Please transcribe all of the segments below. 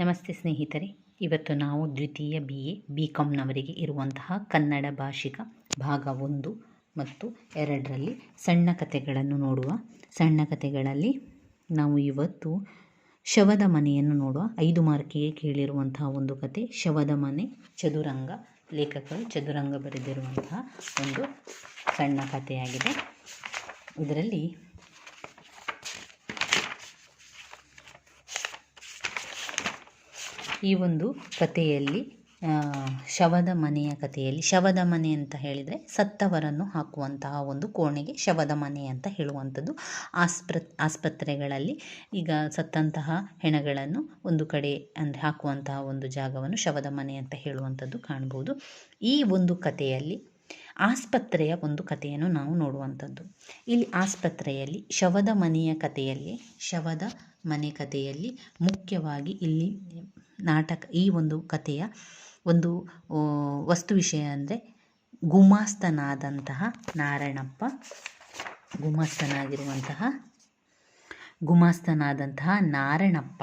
ನಮಸ್ತೆ ಸ್ನೇಹಿತರೆ, ಇವತ್ತು ನಾವು ದ್ವಿತೀಯ ಬಿ ಎ ಬಿ ಕಾಮ್ನವರಿಗೆ ಇರುವಂತಹ ಕನ್ನಡ ಭಾಷಿಕ ಭಾಗ ಒಂದು ಮತ್ತು ಎರಡರಲ್ಲಿ ಸಣ್ಣ ಕಥೆಗಳನ್ನು ನೋಡುವ. ಸಣ್ಣ ಕಥೆಗಳಲ್ಲಿ ನಾವು ಇವತ್ತು ಶವದ ಮನೆಯನ್ನು ನೋಡುವ. ಐದು ಮಾರ್ಕಿಗೆ ಕೇಳಿರುವಂತಹ ಒಂದು ಕತೆ ಶವದ ಮನೆ ಚದುರಂಗ. ಲೇಖಕರು ಚದುರಂಗ ಬರೆದಿರುವಂತಹ ಒಂದು ಸಣ್ಣ ಕಥೆಯಾಗಿದೆ. ಇದರಲ್ಲಿ ಈ ಒಂದು ಕಥೆಯಲ್ಲಿ ಶವದ ಮನೆಯ ಕಥೆಯಲ್ಲಿ, ಶವದ ಮನೆ ಅಂತ ಹೇಳಿದರೆ ಸತ್ತವರನ್ನು ಹಾಕುವಂತಹ ಒಂದು ಕೋಣೆಗೆ ಶವದ ಮನೆ ಅಂತ ಹೇಳುವಂಥದ್ದು. ಆಸ್ಪ್ರ, ಆಸ್ಪತ್ರೆಗಳಲ್ಲಿ ಈಗ ಸತ್ತಂತಹ ಹೆಣಗಳನ್ನು ಒಂದು ಕಡೆ ಅಂದರೆ ಹಾಕುವಂತಹ ಒಂದು ಜಾಗವನ್ನು ಶವದ ಮನೆ ಅಂತ ಹೇಳುವಂಥದ್ದು ಕಾಣ್ಬೋದು. ಈ ಒಂದು ಕಥೆಯಲ್ಲಿ ಆಸ್ಪತ್ರೆಯ ಒಂದು ಕಥೆಯನ್ನು ನಾವು ನೋಡುವಂಥದ್ದು. ಇಲ್ಲಿ ಆಸ್ಪತ್ರೆಯಲ್ಲಿ ಶವದ ಮನೆಯ ಕಥೆಯಲ್ಲಿ ಶವದ ಮನೆ ಕಥೆಯಲ್ಲಿ ಮುಖ್ಯವಾಗಿ ಇಲ್ಲಿ ನಾಟಕ, ಈ ಒಂದು ಕಥೆಯ ಒಂದು ವಸ್ತು ವಿಷಯ ಅಂದರೆ ಗುಮಾಸ್ತನಾದಂತಹ ನಾರಾಯಣಪ್ಪ, ಗುಮಾಸ್ತನಾಗಿರುವಂತಹ, ಗುಮಾಸ್ತನಾದಂತಹ ನಾರಾಯಣಪ್ಪ.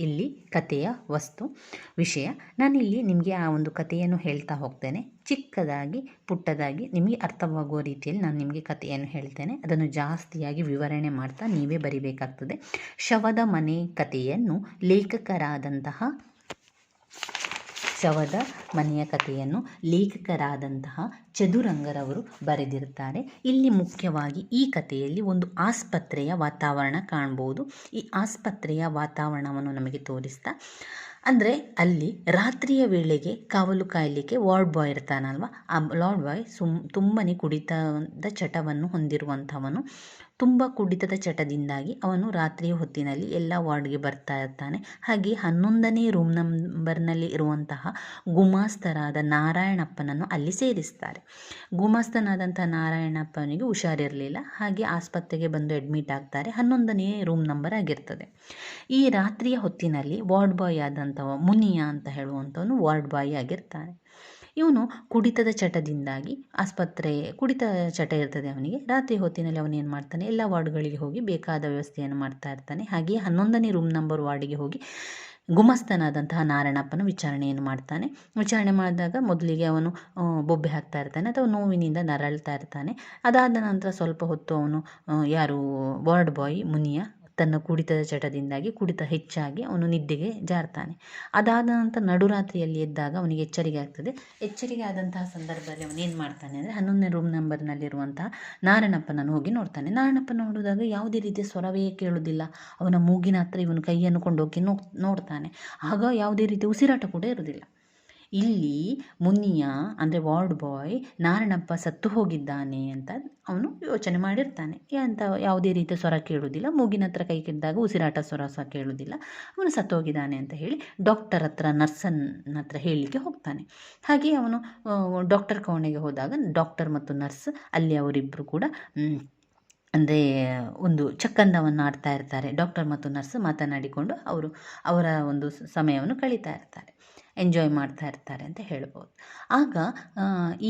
ಇಲ್ಲಿ ಕಥೆಯ ವಸ್ತು, ವಿಷಯ. ನಾನಿಲ್ಲಿ ನಿಮಗೆ ಆ ಒಂದು ಕಥೆಯನ್ನು ಹೇಳ್ತಾ ಹೋಗ್ತೇನೆ. ಚಿಕ್ಕದಾಗಿ, ಪುಟ್ಟದಾಗಿ ನಿಮಗೆ ಅರ್ಥವಾಗುವ ರೀತಿಯಲ್ಲಿ ನಾನು ನಿಮಗೆ ಕಥೆಯನ್ನು ಹೇಳ್ತೇನೆ. ಅದನ್ನು ಜಾಸ್ತಿಯಾಗಿ ವಿವರಣೆ ಮಾಡ್ತಾ ನೀವೇ ಬರಿಬೇಕಾಗ್ತದೆ. ಶವದ ಮನೆ ಕಥೆಯನ್ನು ಲೇಖಕರಾದಂತಹ ಶವದ ಮನೆಯ ಕಥೆಯನ್ನು ಲೇಖಕರಾದಂತಹ ಚದುರಂಗರವರು ಬರೆದಿರುತ್ತಾರೆ. ಇಲ್ಲಿ ಮುಖ್ಯವಾಗಿ ಈ ಕಥೆಯಲ್ಲಿ ಒಂದು ಆಸ್ಪತ್ರೆಯ ವಾತಾವರಣ ಕಾಣ್ಬೋದು. ಈ ಆಸ್ಪತ್ರೆಯ ವಾತಾವರಣವನ್ನು ನಮಗೆ ತೋರಿಸ್ತಾ, ಅಂದರೆ ಅಲ್ಲಿ ರಾತ್ರಿಯ ವೇಳೆಗೆ ಕಾವಲು ಕಾಯಲಿಕ್ಕೆ ವಾರ್ಡ್ ಬಾಯ್ ಇರ್ತಾನಲ್ವ? ಆ ಲಾರ್ಡ್ ಬಾಯ್ ಸುಮ್, ತುಂಬನೇ ಕುಡಿತದ ಚಟವನ್ನು ಹೊಂದಿರುವಂಥವನು. ತುಂಬ ಕುಡಿತದ ಚಟದಿಂದಾಗಿ ಅವನು ರಾತ್ರಿಯ ಹೊತ್ತಿನಲ್ಲಿ ಎಲ್ಲ ವಾರ್ಡ್ಗೆ ಬರ್ತಾ ಇರ್ತಾನೆ. ಹಾಗೆ ಹನ್ನೊಂದನೇ ರೂಮ್ ನಂಬರ್ನಲ್ಲಿ ಇರುವಂತಹ ಗುಮಾಸ್ತರಾದ ನಾರಾಯಣಪ್ಪನನ್ನು ಅಲ್ಲಿ ಸೇರಿಸ್ತಾರೆ. ಗುಮಾಸ್ತನಾದಂಥ ನಾರಾಯಣಪ್ಪನಿಗೆ ಹುಷಾರಿರಲಿಲ್ಲ. ಹಾಗೆ ಆಸ್ಪತ್ರೆಗೆ ಬಂದು ಅಡ್ಮಿಟ್ ಆಗ್ತಾರೆ. ಹನ್ನೊಂದನೇ ರೂಮ್ ನಂಬರ್ ಆಗಿರ್ತದೆ. ಈ ರಾತ್ರಿಯ ಹೊತ್ತಿನಲ್ಲಿ ವಾರ್ಡ್ ಬಾಯ್ ಆದಂಥವ ಮುನಿಯಾ ಅಂತ ಹೇಳುವಂಥವನು ವಾರ್ಡ್ ಬಾಯ್ ಆಗಿರ್ತಾನೆ. ಇವನು ಕುಡಿತದ ಚಟದಿಂದಾಗಿ ಆಸ್ಪತ್ರೆ, ಕುಡಿತ ಚಟ ಇರ್ತದೆ ಅವನಿಗೆ. ರಾತ್ರಿ ಹೊತ್ತಿನಲ್ಲಿ ಅವನು ಏನು ಮಾಡ್ತಾನೆ? ಎಲ್ಲ ವಾರ್ಡ್ಗಳಿಗೆ ಹೋಗಿ ಬೇಕಾದ ವ್ಯವಸ್ಥೆಯನ್ನು ಮಾಡ್ತಾ ಇರ್ತಾನೆ. ಹಾಗೆಯೇ ಹನ್ನೊಂದನೇ ರೂಮ್ ನಂಬರ್ ವಾರ್ಡಿಗೆ ಹೋಗಿ ಗುಮಸ್ತನಾದಂತಹ ನಾರಾಯಣಪ್ಪನ ವಿಚಾರಣೆಯನ್ನು ಮಾಡ್ತಾನೆ. ವಿಚಾರಣೆ ಮಾಡಿದಾಗ ಮೊದಲಿಗೆ ಅವನು ಬೊಬ್ಬೆ ಹಾಕ್ತಾ ಇರ್ತಾನೆ ಅಥವಾ ನೋವಿನಿಂದ ನರಳ್ತಾ ಇರ್ತಾನೆ. ಅದಾದ ನಂತರ ಸ್ವಲ್ಪ ಹೊತ್ತು ಅವನು ಯಾರು, ವಾರ್ಡ್ ಬಾಯ್ ಮುನಿಯ ತನ್ನ ಕುಡಿತದ ಚಟದಿಂದಾಗಿ, ಕುಡಿತ ಹೆಚ್ಚಾಗಿ ಅವನು ನಿದ್ದೆಗೆ ಜಾರ್ತಾನೆ. ಅದಾದ ನಂತರ ನಡುರಾತ್ರಿಯಲ್ಲಿ ಎದ್ದಾಗ ಅವನಿಗೆ ಎಚ್ಚರಿಕೆ ಆಗ್ತದೆ. ಎಚ್ಚರಿಕೆ ಆದಂತಹ ಸಂದರ್ಭದಲ್ಲಿ ಅವನು ಏನು ಮಾಡ್ತಾನೆ ಅಂದರೆ ಹನ್ನೊಂದನೇ ರೂಮ್ ನಂಬರ್ನಲ್ಲಿರುವಂತಹ ನಾರಾಯಣಪ್ಪನನ್ನು ಹೋಗಿ ನೋಡ್ತಾನೆ. ನಾರಾಯಣಪ್ಪ ನೋಡಿದಾಗ ಯಾವುದೇ ರೀತಿಯ ಸ್ವರವೇ ಕೇಳುವುದಿಲ್ಲ. ಅವನ ಮೂಗಿನ ಹತ್ರ ಇವನು ಕೈಯನ್ನು ಕೊಂಡೋಗಿ ನೋ, ನೋಡ್ತಾನೆ. ಆಗ ಯಾವುದೇ ರೀತಿಯ ಉಸಿರಾಟ ಕೂಡ ಇರುವುದಿಲ್ಲ. ಇಲ್ಲಿ ಮುನಿಯ, ಅಂದರೆ ವಾರ್ಡ್ ಬಾಯ್, ನಾರಾಯಣಪ್ಪ ಸತ್ತು ಹೋಗಿದ್ದಾನೆ ಅಂತ ಅವನು ಯೋಚನೆ ಮಾಡಿರ್ತಾನೆ. ಅಂತ ಯಾವುದೇ ರೀತಿಯ ಸ್ವರ ಕೇಳುವುದಿಲ್ಲ. ಮೂಗಿನ ಹತ್ರ ಕೈ ಕಿದ್ದಾಗ ಉಸಿರಾಟ ಸ್ವರ ಸಹ ಕೇಳುವುದಿಲ್ಲ. ಅವನು ಸತ್ತು ಹೋಗಿದ್ದಾನೆ ಅಂತ ಹೇಳಿ ಡಾಕ್ಟರ್ ಹತ್ರ ನರ್ಸನ್ನ ಹತ್ರ ಹೇಳಲಿಕ್ಕೆ ಹೋಗ್ತಾನೆ. ಹಾಗೆ ಅವನು ಡಾಕ್ಟರ್ ಕೋಣೆಗೆ ಹೋದಾಗ ಡಾಕ್ಟರ್ ಮತ್ತು ನರ್ಸ್ ಅಲ್ಲಿ ಅವರಿಬ್ಬರು ಕೂಡ ಅಂದರೆ ಒಂದು ಚಕ್ಕಂದವನ್ನು ಆಡ್ತಾ ಇರ್ತಾರೆ. ಡಾಕ್ಟರ್ ಮತ್ತು ನರ್ಸ್ ಮಾತನಾಡಿಕೊಂಡು ಅವರು ಅವರ ಒಂದು ಸಮಯವನ್ನು ಕಳೀತಾ ಇರ್ತಾರೆ. ಎಂಜಾಯ್ ಮಾಡ್ತಾ ಇರ್ತಾರೆ ಅಂತ ಹೇಳ್ಬೋದು. ಆಗ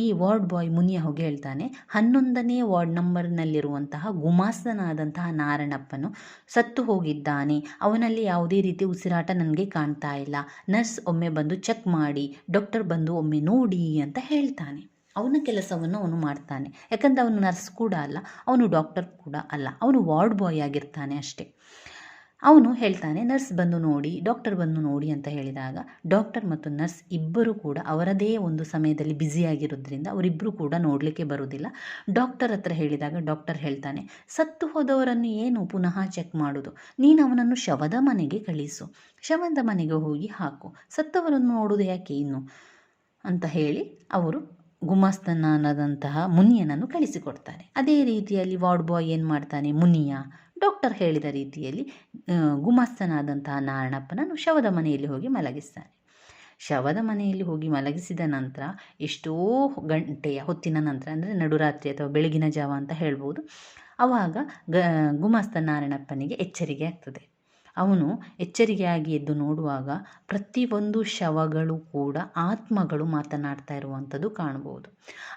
ಈ ವಾರ್ಡ್ ಬಾಯ್ ಮುನಿಯ ಹೋಗಿ ಹೇಳ್ತಾನೆ, ಹನ್ನೊಂದನೇ ವಾರ್ಡ್ ನಂಬರ್ನಲ್ಲಿರುವಂತಹ ಗುಮಾಸ್ತನಾದಂತಹ ನಾರಣಪ್ಪನು ಸತ್ತು ಹೋಗಿದ್ದಾನೆ. ಅವನಲ್ಲಿ ಯಾವುದೇ ರೀತಿ ಉಸಿರಾಟ ನನಗೆ ಕಾಣ್ತಾ ಇಲ್ಲ. ನರ್ಸ್ ಒಮ್ಮೆ ಬಂದು ಚೆಕ್ ಮಾಡಿ, ಡಾಕ್ಟರ್ ಬಂದು ಒಮ್ಮೆ ನೋಡಿ ಅಂತ ಹೇಳ್ತಾನೆ. ಅವನ ಕೆಲಸವನ್ನು ಅವನು ಮಾಡ್ತಾನೆ. ಯಾಕಂದರೆ ಅವನು ನರ್ಸ್ ಕೂಡ ಅಲ್ಲ, ಅವನು ಡಾಕ್ಟರ್ ಕೂಡ ಅಲ್ಲ. ಅವನು ವಾರ್ಡ್ ಬಾಯ್ ಆಗಿರ್ತಾನೆ ಅಷ್ಟೇ. ಅವನು ಹೇಳ್ತಾನೆ, ನರ್ಸ್ ಬಂದು ನೋಡಿ, ಡಾಕ್ಟರ್ ಬಂದು ನೋಡಿ ಅಂತ ಹೇಳಿದಾಗ, ಡಾಕ್ಟರ್ ಮತ್ತು ನರ್ಸ್ ಇಬ್ಬರು ಕೂಡ ಅವರದೇ ಒಂದು ಸಮಯದಲ್ಲಿ ಬ್ಯುಸಿಯಾಗಿರೋದ್ರಿಂದ ಅವರಿಬ್ಬರು ಕೂಡ ನೋಡಲಿಕ್ಕೆ ಬರುವುದಿಲ್ಲ ಡಾಕ್ಟರ್ ಹತ್ರ ಹೇಳಿದಾಗ ಡಾಕ್ಟರ್ ಹೇಳ್ತಾನೆ, ಸತ್ತು ಹೋದವರನ್ನು ಏನು ಪುನಃ ಚೆಕ್ ಮಾಡೋದು? ನೀನು ಅವನನ್ನು ಶವದ ಮನೆಗೆ ಕಳಿಸು. ಶವದ ಮನೆಗೆ ಹೋಗಿ ಹಾಕು. ಸತ್ತವರನ್ನು ನೋಡೋದು ಯಾಕೆ ಇನ್ನು? ಅಂತ ಹೇಳಿ ಅವರು ಗುಮಾಸ್ತನಾದಂತಹ ಮುನಿಯನನ್ನು ಕಳಿಸಿಕೊಡ್ತಾರೆ. ಅದೇ ರೀತಿಯಲ್ಲಿ ವಾರ್ಡ್ ಬಾಯ್ ಏನು ಮಾಡ್ತಾನೆ, ಮುನಿಯ ಡಾಕ್ಟರ್ ಹೇಳಿದ ರೀತಿಯಲ್ಲಿ ಗುಮಾಸ್ತನಾದಂತಹ ನಾರಾಯಣಪ್ಪನನ್ನು ಶವದ ಮನೆಯಲ್ಲಿ ಹೋಗಿ ಮಲಗಿಸ್ತಾನೆ. ಶವದ ಮನೆಯಲ್ಲಿ ಹೋಗಿ ಮಲಗಿಸಿದ ನಂತರ, ಎಷ್ಟೋ ಗಂಟೆಯ ಹೊತ್ತಿನ ನಂತರ, ಅಂದರೆ ನಡುರಾತ್ರಿ ಅಥವಾ ಬೆಳಗಿನ ಜಾವ ಅಂತ ಹೇಳ್ಬೋದು ಆವಾಗ ಗ, ಗುಮಾಸ್ತ ನಾರಾಯಣಪ್ಪನಿಗೆ ಎಚ್ಚರಿಕೆ ಆಗ್ತದೆ. ಅವನು ಎಚ್ಚರಿಕೆಯಾಗಿ ಎದ್ದು ನೋಡುವಾಗ ಪ್ರತಿಯೊಂದು ಶವಗಳು ಕೂಡ ಆತ್ಮಗಳು ಮಾತನಾಡ್ತಾ ಇರುವಂಥದ್ದು ಕಾಣ್ಬೋದು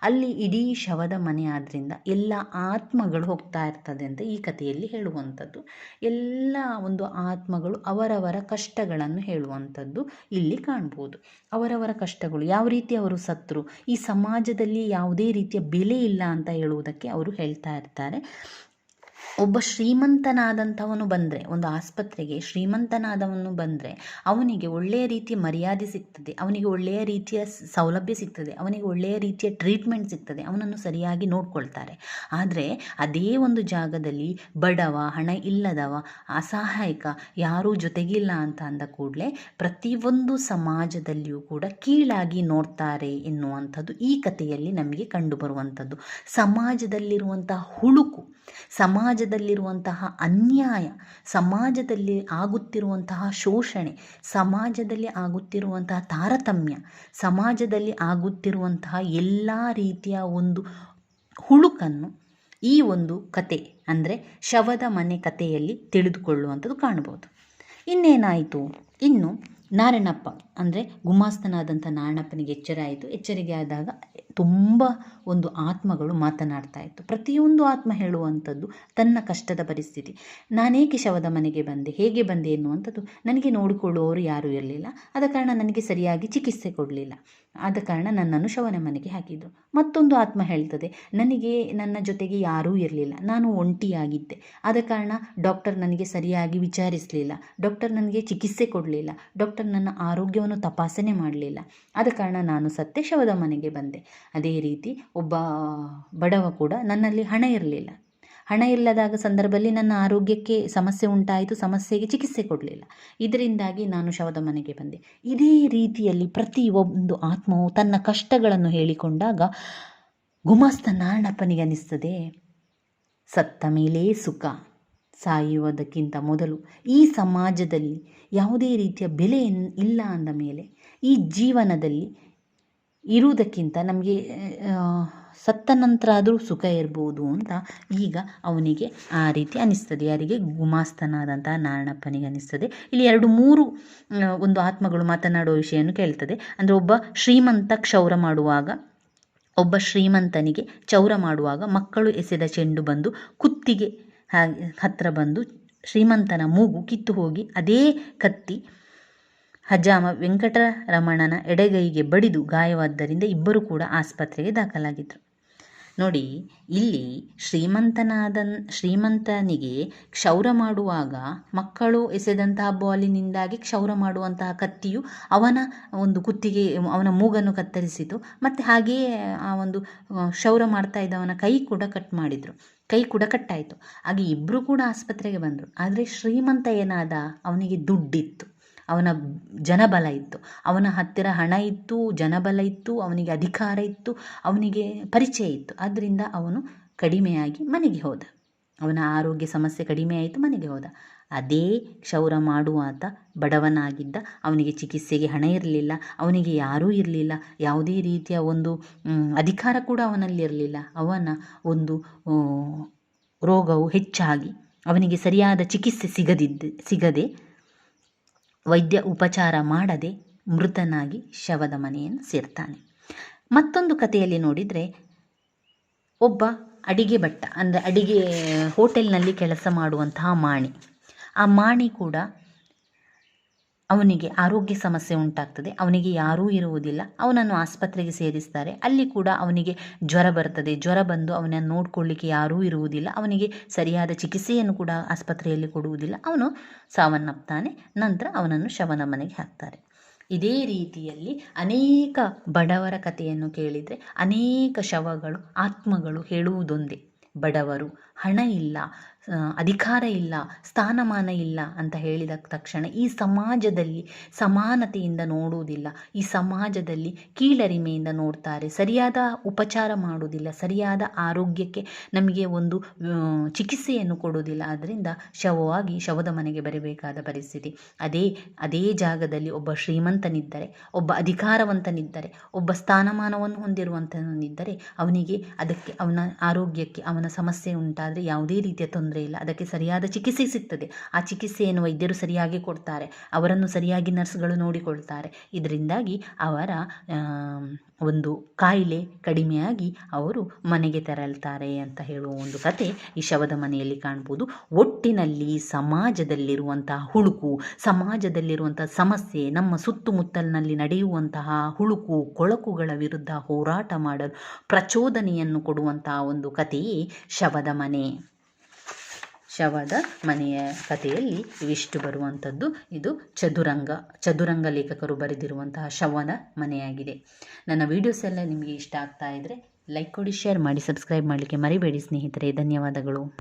ಅಲ್ಲಿ ಇಡೀ ಶವದ ಮನೆ ಆದ್ದರಿಂದ ಎಲ್ಲ ಆತ್ಮಗಳು ಹೋಗ್ತಾ ಇರ್ತದೆ ಅಂತ ಈ ಕಥೆಯಲ್ಲಿ ಹೇಳುವಂಥದ್ದು. ಎಲ್ಲ ಒಂದು ಆತ್ಮಗಳು ಅವರವರ ಕಷ್ಟಗಳನ್ನು ಹೇಳುವಂಥದ್ದು ಇಲ್ಲಿ ಕಾಣ್ಬೋದು ಅವರವರ ಕಷ್ಟಗಳು, ಯಾವ ರೀತಿ ಅವರು ಸತ್ರು, ಈ ಸಮಾಜದಲ್ಲಿ ಯಾವುದೇ ರೀತಿಯ ಬೆಲೆ ಇಲ್ಲ ಅಂತ ಹೇಳುವುದಕ್ಕೆ ಅವರು ಹೇಳ್ತಾ ಇರ್ತಾರೆ. ಒಬ್ಬ ಶ್ರೀಮಂತನಾದಂಥವನು ಬಂದರೆ, ಒಂದು ಆಸ್ಪತ್ರೆಗೆ ಶ್ರೀಮಂತನಾದವನು ಬಂದರೆ, ಅವನಿಗೆ ಒಳ್ಳೆಯ ರೀತಿಯ ಮರ್ಯಾದೆ ಸಿಗ್ತದೆ, ಅವನಿಗೆ ಒಳ್ಳೆಯ ರೀತಿಯ ಸೌಲಭ್ಯ ಸಿಗ್ತದೆ, ಅವನಿಗೆ ಒಳ್ಳೆಯ ರೀತಿಯ ಟ್ರೀಟ್ಮೆಂಟ್ ಸಿಗ್ತದೆ, ಅವನನ್ನು ಸರಿಯಾಗಿ ನೋಡ್ಕೊಳ್ತಾರೆ. ಆದರೆ ಅದೇ ಒಂದು ಜಾಗದಲ್ಲಿ ಬಡವ, ಹಣ ಇಲ್ಲದವ, ಅಸಹಾಯಕ ಯಾರೂ ಜೊತೆಗಿಲ್ಲ ಅಂತ ಅಂದ ಕೂಡಲೇ ಪ್ರತಿಯೊಂದು ಸಮಾಜದಲ್ಲಿಯೂ ಕೂಡ ಕೀಳಾಗಿ ನೋಡ್ತಾರೆ ಎನ್ನುವಂಥದ್ದು ಈ ಕಥೆಯಲ್ಲಿ ನಮಗೆ ಕಂಡುಬರುವಂಥದ್ದು. ಸಮಾಜದಲ್ಲಿರುವಂಥ ಹುಳುಕು ಸಮಾಜದಲ್ಲಿರುವಂತಹ ಅನ್ಯಾಯ, ಸಮಾಜದಲ್ಲಿ ಆಗುತ್ತಿರುವಂತಹ ಶೋಷಣೆ, ಸಮಾಜದಲ್ಲಿ ಆಗುತ್ತಿರುವಂತಹ ತಾರತಮ್ಯ, ಸಮಾಜದಲ್ಲಿ ಆಗುತ್ತಿರುವಂತಹ ಎಲ್ಲ ರೀತಿಯ ಒಂದು ಹುಳುಕನ್ನು ಈ ಒಂದು ಕತೆ ಅಂದರೆ ಶವದ ಮನೆ ಕಥೆಯಲ್ಲಿ ತಿಳಿದುಕೊಳ್ಳುವಂಥದ್ದು ಕಾಣ್ಬೋದು ಇನ್ನೇನಾಯಿತು? ಇನ್ನು ನಾರಾಯಣಪ್ಪ. ಅಂದರೆ ಗುಮಾಸ್ತನಾದಂಥ ನಾರಾಯಣಪ್ಪನಿಗೆ ಎಚ್ಚರ ಆಯಿತು. ಎಚ್ಚರಿಕೆ ಆದಾಗ ತುಂಬ ಒಂದು ಆತ್ಮಗಳು ಮಾತನಾಡ್ತಾ ಇತ್ತು. ಪ್ರತಿಯೊಂದು ಆತ್ಮ ಹೇಳುವಂಥದ್ದು ತನ್ನ ಕಷ್ಟದ ಪರಿಸ್ಥಿತಿ. ನಾನೇಕೆ ಶವದ ಮನೆಗೆ ಬಂದೆ, ಹೇಗೆ ಬಂದೆ ಎನ್ನುವಂಥದ್ದು ನನಗೆ ನೋಡಿಕೊಳ್ಳುವವರು ಯಾರೂ ಇರಲಿಲ್ಲ. ಆದ ಕಾರಣ ನನಗೆ ಸರಿಯಾಗಿ ಚಿಕಿತ್ಸೆ ಕೊಡಲಿಲ್ಲ. ಆದ ಕಾರಣ ನನ್ನನ್ನು ಶವನ ಮನೆಗೆ ಹಾಕಿದರು. ಮತ್ತೊಂದು ಆತ್ಮ ಹೇಳ್ತದೆ, ನನಗೆ ನನ್ನ ಜೊತೆಗೆ ಯಾರೂ ಇರಲಿಲ್ಲ. ನಾನು ಒಂಟಿಯಾಗಿದ್ದೆ. ಆದ ಕಾರಣ ಡಾಕ್ಟರ್ ನನಗೆ ಸರಿಯಾಗಿ ವಿಚಾರಿಸಲಿಲ್ಲ. ಡಾಕ್ಟರ್ ನನಗೆ ಚಿಕಿತ್ಸೆ ಕೊಡಲಿಲ್ಲ. ಡಾಕ್ಟರ್ ನನ್ನ ಆರೋಗ್ಯವನ್ನು ತಪಾಸಣೆ ಮಾಡಲಿಲ್ಲ. ಆದ ಕಾರಣ ನಾನು ಸತ್ತೆ ಶವದ ಮನೆಗೆ ಬಂದೆ. ಅದೇ ರೀತಿ ಒಬ್ಬ ಬಡವ ಕೂಡ ನನ್ನಲ್ಲಿ ಹಣ ಇರಲಿಲ್ಲ. ಹಣ ಇಲ್ಲದಾಗ ಸಂದರ್ಭದಲ್ಲಿ ನನ್ನ ಆರೋಗ್ಯಕ್ಕೆ ಸಮಸ್ಯೆ ಉಂಟಾಯಿತು, ಸಮಸ್ಯೆಗೆ ಚಿಕಿತ್ಸೆ ಕೊಡಲಿಲ್ಲ. ಇದರಿಂದಾಗಿ ನಾನು ಶವದ ಮನೆಗೆ ಬಂದೆ. ಇದೇ ರೀತಿಯಲ್ಲಿ ಪ್ರತಿಯೊಂದು ಆತ್ಮವು ತನ್ನ ಕಷ್ಟಗಳನ್ನು ಹೇಳಿಕೊಂಡಾಗ ಗುಮಾಸ್ತ ನಾರಣಪ್ಪನಿಗೆ ಅನ್ನಿಸ್ತದೆ ಸತ್ತ ಮೇಲೇ ಸುಖ. ಸಾಯುವುದಕ್ಕಿಂತ ಮೊದಲು ಈ ಸಮಾಜದಲ್ಲಿ ಯಾವುದೇ ರೀತಿಯ ಬೆಲೆ ಇಲ್ಲ ಅಂದ ಮೇಲೆ ಈ ಜೀವನದಲ್ಲಿ ಇರುವುದಕ್ಕಿಂತ ನಮಗೆ ಸತ್ತ ನಂತರ ಆದರೂ ಸುಖ ಇರ್ಬೋದು ಅಂತ ಈಗ ಅವನಿಗೆ ಆ ರೀತಿ ಅನ್ನಿಸ್ತದೆ ಯಾರಿಗೆ? ಗುಮಾಸ್ತನಾದಂತಹ ನಾರಾಯಣಪ್ಪನಿಗೆ ಅನ್ನಿಸ್ತದೆ ಇಲ್ಲಿ ಎರಡು ಮೂರು ಒಂದು ಆತ್ಮಗಳು ಮಾತನಾಡುವ ವಿಷಯವನ್ನು ಕೇಳ್ತದೆ. ಅಂದರೆ ಒಬ್ಬ ಶ್ರೀಮಂತ ಕ್ಷೌರ ಮಾಡುವಾಗ, ಒಬ್ಬ ಶ್ರೀಮಂತನಿಗೆ ಚೌರ ಮಾಡುವಾಗ ಮಕ್ಕಳು ಎಸೆದ ಚೆಂಡು ಬಂದು ಕುತ್ತಿಗೆ ಹಾಗೆ ಹತ್ತಿರ ಬಂದು ಶ್ರೀಮಂತನ ಮೂಗು ಕಿತ್ತು ಹೋಗಿ ಅದೇ ಕತ್ತಿ ಹಜಾಮ ವೆಂಕಟರಮಣನ ಎಡಗೈಗೆ ಬಡಿದು ಗಾಯವಾದ್ದರಿಂದ ಇಬ್ಬರು ಕೂಡ ಆಸ್ಪತ್ರೆಗೆ ದಾಖಲಾಗಿದ್ದರು ನೋಡಿ, ಇಲ್ಲಿ ಶ್ರೀಮಂತನಾದ ಶ್ರೀಮಂತನಿಗೆ ಕ್ಷೌರ ಮಾಡುವಾಗ ಮಕ್ಕಳು ಎಸೆದಂತಹ ಬಾಲಿನಿಂದಾಗಿ ಕ್ಷೌರ ಮಾಡುವಂತಹ ಕತ್ತಿಯು ಅವನ ಒಂದು ಕುತ್ತಿಗೆ, ಅವನ ಮೂಗನ್ನು ಕತ್ತರಿಸಿತು. ಮತ್ತು ಹಾಗೆಯೇ ಆ ಒಂದು ಕ್ಷೌರ ಮಾಡ್ತಾ ಇದ್ದವನ ಕೈ ಕೂಡ ಕಟ್ ಮಾಡಿದರು. ಕೈ ಕೂಡ ಕಟ್ಟಾಯಿತು ಹಾಗೆ ಇಬ್ಬರು ಕೂಡ ಆಸ್ಪತ್ರೆಗೆ ಬಂದರು. ಆದರೆ ಶ್ರೀಮಂತ ಏನಾದ, ಅವನಿಗೆ ದುಡ್ಡಿತ್ತು. ಅವನ ಜನಬಲ ಇತ್ತು. ಅವನ ಹತ್ತಿರ ಹಣ ಇತ್ತು, ಜನಬಲ ಇತ್ತು, ಅವನಿಗೆ ಅಧಿಕಾರ ಇತ್ತು, ಅವನಿಗೆ ಪರಿಚಯ ಇತ್ತು. ಆದ್ದರಿಂದ ಅವನು ಕಡಿಮೆಯಾಗಿ ಮನೆಗೆ ಹೋದ. ಅವನ ಆರೋಗ್ಯ ಸಮಸ್ಯೆ ಕಡಿಮೆ ಆಯಿತು, ಮನೆಗೆ ಹೋದ. ಅದೇ ಕ್ಷೌರ ಮಾಡುವಾತ ಬಡವನಾಗಿದ್ದ. ಅವನಿಗೆ ಚಿಕಿತ್ಸೆಗೆ ಹಣ ಇರಲಿಲ್ಲ, ಅವನಿಗೆ ಯಾರೂ ಇರಲಿಲ್ಲ. ಯಾವುದೇ ರೀತಿಯ ಒಂದು ಅಧಿಕಾರ ಕೂಡ ಅವನಲ್ಲಿರಲಿಲ್ಲ ಅವನ ಒಂದು ರೋಗವು ಹೆಚ್ಚಾಗಿ ಅವನಿಗೆ ಸರಿಯಾದ ಚಿಕಿತ್ಸೆ ಸಿಗದಿದ್ದ, ಸಿಗದೆ ವೈದ್ಯ ಉಪಚಾರ ಮಾಡದೆ ಮೃತನಾಗಿ ಶವದ ಮನೆಯನ್ನು ಸೇರ್ತಾನೆ. ಮತ್ತೊಂದು ಕಥೆಯಲ್ಲಿ ನೋಡಿದರೆ ಒಬ್ಬ ಅಡಿಗೆ ಭಟ್ಟ, ಅಂದರೆ ಅಡಿಗೆ ಹೋಟೆಲ್ನಲ್ಲಿ ಕೆಲಸ ಮಾಡುವಂತಹ ಮಾಣಿ. ಆ ಮಾಣಿ ಕೂಡ ಅವನಿಗೆ ಆರೋಗ್ಯ ಸಮಸ್ಯೆ ಉಂಟಾಗ್ತದೆ. ಅವನಿಗೆ ಯಾರೂ ಇರುವುದಿಲ್ಲ. ಅವನನ್ನು ಆಸ್ಪತ್ರೆಗೆ ಸೇರಿಸ್ತಾರೆ. ಅಲ್ಲಿ ಕೂಡ ಅವನಿಗೆ ಜ್ವರ ಬರ್ತದೆ. ಜ್ವರ ಬಂದು ಅವನನ್ನು ನೋಡಿಕೊಳ್ಳಿಕ್ಕೆ ಯಾರೂ ಇರುವುದಿಲ್ಲ. ಅವನಿಗೆ ಸರಿಯಾದ ಚಿಕಿತ್ಸೆಯನ್ನು ಕೂಡ ಆಸ್ಪತ್ರೆಯಲ್ಲಿ ಕೊಡುವುದಿಲ್ಲ. ಅವನು ಸಾವನ್ನಪ್ತಾನೆ. ನಂತರ ಅವನನ್ನು ಶವನ ಮನೆಗೆ ಹಾಕ್ತಾರೆ. ಇದೇ ರೀತಿಯಲ್ಲಿ ಅನೇಕ ಬಡವರ ಕಥೆಯನ್ನು ಕೇಳಿದರೆ ಅನೇಕ ಶವಗಳು ಆತ್ಮಗಳು ಹೇಳುವುದೊಂದೇ. ಬಡವರು ಹಣ ಇಲ್ಲ. ಅಧಿಕಾರ ಇಲ್ಲ, ಸ್ಥಾನಮಾನ ಇಲ್ಲ ಅಂತ ಹೇಳಿದ ತಕ್ಷಣ ಈ ಸಮಾಜದಲ್ಲಿ ಸಮಾನತೆಯಿಂದ ನೋಡುವುದಿಲ್ಲ. ಈ ಸಮಾಜದಲ್ಲಿ ಕೀಳರಿಮೆಯಿಂದ ನೋಡ್ತಾರೆ. ಸರಿಯಾದ ಉಪಚಾರ ಮಾಡುವುದಿಲ್ಲ. ಸರಿಯಾದ ಆರೋಗ್ಯಕ್ಕೆ ನಮಗೆ ಒಂದು ಚಿಕಿತ್ಸೆಯನ್ನು ಕೊಡುವುದಿಲ್ಲ. ಆದ್ದರಿಂದ ಶವವಾಗಿ ಶವದ ಮನೆಗೆ ಬರಬೇಕಾದ ಪರಿಸ್ಥಿತಿ. ಅದೇ ಅದೇ ಜಾಗದಲ್ಲಿ ಒಬ್ಬ ಶ್ರೀಮಂತನಿದ್ದರೆ, ಒಬ್ಬ ಅಧಿಕಾರವಂತನಿದ್ದರೆ, ಒಬ್ಬ ಸ್ಥಾನಮಾನವನ್ನು ಹೊಂದಿರುವಂತನಿದ್ದರೆ, ಅವನಿಗೆ ಅದಕ್ಕೆ, ಅವನ ಆರೋಗ್ಯಕ್ಕೆ, ಅವನ ಸಮಸ್ಯೆ ಉಂಟಾದರೆ ಯಾವುದೇ ರೀತಿಯ ತೊಂದರೆ ಇಲ್ಲ. ಅದಕ್ಕೆ ಸರಿಯಾದ ಚಿಕಿತ್ಸೆ ಸಿಗ್ತದೆ. ಆ ಚಿಕಿತ್ಸೆಯನ್ನು ವೈದ್ಯರು ಸರಿಯಾಗಿ ಕೊಡ್ತಾರೆ. ಅವರನ್ನು ಸರಿಯಾಗಿ ನರ್ಸ್ಗಳು ನೋಡಿಕೊಳ್ತಾರೆ. ಇದರಿಂದಾಗಿ ಅವರ ಒಂದು ಕಾಯಿಲೆ ಕಡಿಮೆಯಾಗಿ ಅವರು ಮನೆಗೆ ತೆರಳ್ತಾರೆ ಅಂತ ಹೇಳುವ ಒಂದು ಕತೆ ಈ ಶವದ ಮನೆಯಲ್ಲಿ ಕಾಣ್ಬೋದು. ಒಟ್ಟಿನಲ್ಲಿ ಸಮಾಜದಲ್ಲಿರುವಂತಹ ಹುಳುಕು, ಸಮಾಜದಲ್ಲಿರುವಂತಹ ಸಮಸ್ಯೆ, ನಮ್ಮ ಸುತ್ತಮುತ್ತಲಿನಲ್ಲಿ ನಡೆಯುವಂತಹ ಹುಳುಕು, ಕೊಳಕುಗಳ ವಿರುದ್ಧ ಹೋರಾಟ ಮಾಡಲು ಪ್ರಚೋದನೆಯನ್ನು ಕೊಡುವಂತಹ ಒಂದು ಕಥೆಯೇ ಶವದ ಮನೆ. ಶವದ ಮನೆಯ ಕಥೆಯಲ್ಲಿ ಇವಿಷ್ಟು ಬರುವಂಥದ್ದು. ಇದು ಚದುರಂಗ ಚದುರಂಗ ಲೇಖಕರು ಬರೆದಿರುವಂತಹ ಶವನ ಮನೆಯಾಗಿದೆ. ನನ್ನ ವೀಡಿಯೋಸ್ ಎಲ್ಲ ನಿಮಗೆ ಇಷ್ಟ ಆಗ್ತಾ ಇದ್ದರೆ ಲೈಕ್ ಕೊಡಿ ಶೇರ್ ಮಾಡಿ ಸಬ್ಸ್ಕ್ರೈಬ್ ಮಾಡಲಿಕ್ಕೆ ಮರಿಬೇಡಿ ಸ್ನೇಹಿತರೆ. ಧನ್ಯವಾದಗಳು.